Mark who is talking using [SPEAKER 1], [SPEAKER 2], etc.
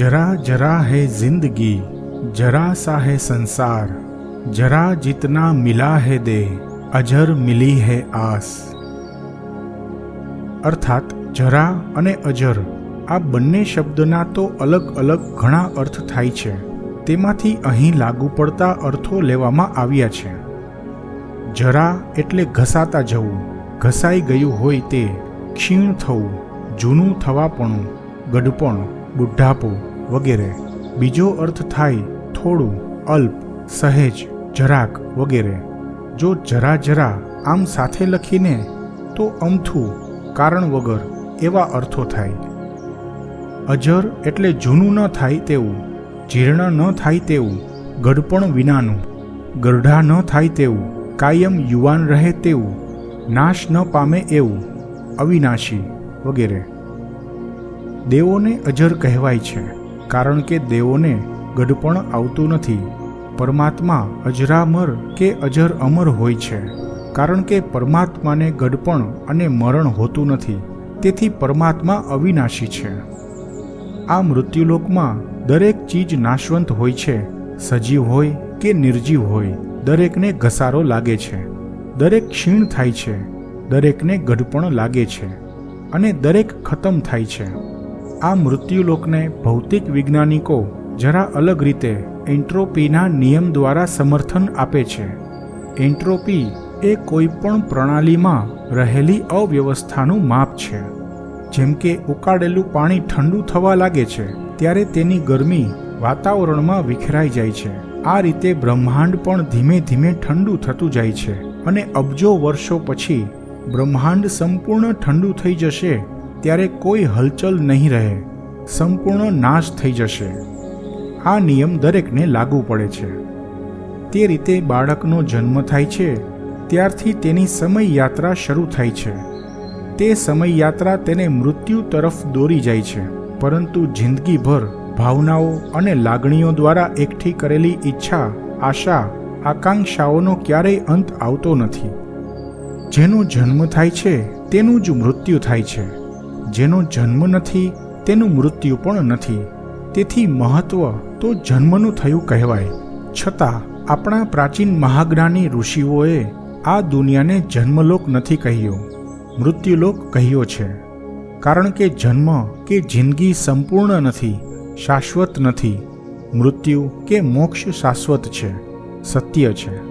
[SPEAKER 1] જરા જરા હૈ જિંદગી, જરા સા હે સંસાર, જરા જીતના મિલા હૈ દે, અજર મિલી હૈ આસ. અર્થાત જરા અને અજર, આ બંને શબ્દના તો અલગ અલગ ઘણા અર્થ થાય છે. તેમાંથી અહીં લાગુ પડતા અર્થો લેવામાં આવ્યા છે. જરા એટલે ઘસાતા જવું, ઘસાઈ ગયું હોય તે, ક્ષીણ થવું, જૂનું થવાપણું ગડપણ બુઢ્ઢાપો વગેરે. બીજો અર્થ થાય થોડું, અલ્પ, સહેજ, જરાક વગેરે. જો જરા જરા આમ સાથે લખીને, તો અમથું, કારણ વગર એવા અર્થો થાય. અજર એટલે જૂનું ન થાય તેવું, જીર્ણ ન થાય તેવું, ગડપણ વિનાનું, ગરઢા ન થાય તેવું, કાયમ યુવાન રહે તેવું, નાશ ન પામે એવું, અવિનાશી વગેરે. દેવોને અજર કહેવાય છે. કારણ કે દેવોને ગઢપણ આવતું નથી. પરમાત્મા અજરામર કે અજર અમર હોય છે. કારણ કે પરમાત્માને ગઢપણ અને મરણ હોતું નથી. તેથી પરમાત્મા અવિનાશી છે. આ મૃત્યુલોકમાં દરેક ચીજ નાશવંત હોય છે. સજીવ હોય કે નિર્જીવ હોય, દરેકને ઘસારો લાગે છે. દરેક ક્ષીણ થાય છે. દરેકને ગઢપણ લાગે છે. અને દરેક ખતમ થાય છે. આ મૃત્યુલોકને ભૌતિક વૈજ્ઞાનિકો જરા અલગ રીતે એન્ટ્રોપીના નિયમ દ્વારા સમર્થન આપે છે. એન્ટ્રોપી એ કોઈપણ પ્રણાલીમાં રહેલી અવ્યવસ્થાનું માપ છે. જેમ કે ઉકાળેલું પાણી ઠંડુ થવા લાગે છે, ત્યારે તેની ગરમી વાતાવરણમાં વિખેરાઈ જાય છે. આ રીતે બ્રહ્માંડ પણ ધીમે ધીમે ઠંડુ થતું જાય છે અને અબજો વર્ષો પછી બ્રહ્માંડ સંપૂર્ણ ઠંડુ થઈ જશે ત્યારે કોઈ હલચલ નહીં રહે. સંપૂર્ણ નાશ થઈ જશે. આ નિયમ દરેકને લાગુ પડે છે. તે રીતે બાળકનો જન્મ થાય છે. ત્યારથી તેની સમયયાત્રા શરૂ થાય છે. તે સમય યાત્રા તેને મૃત્યુ તરફ દોરી જાય છે. પરંતુ જિંદગીભર ભાવનાઓ અને લાગણીઓ દ્વારા એકઠી કરેલી ઈચ્છા, આશા, આકાંક્ષાઓનો ક્યારેય અંત આવતો નથી. જેનો જન્મ થાય છે, તેનું જ મૃત્યુ થાય છે. જેનો જન્મ નથી, તેનું મૃત્યુ પણ નથી. તેથી મહત્વ તો જન્મનું થયું કહેવાય. છતાં, આપણા પ્રાચીન મહાજ્ઞાની ઋષિઓએ આ દુનિયાને જન્મલોક નથી કહ્યો, મૃત્યુલોક કહ્યો છે. કારણ કે જન્મ કે જિંદગી સંપૂર્ણ નથી, શાશ્વત નથી. મૃત્યુ કે મોક્ષ શાશ્વત છે, સત્ય છે.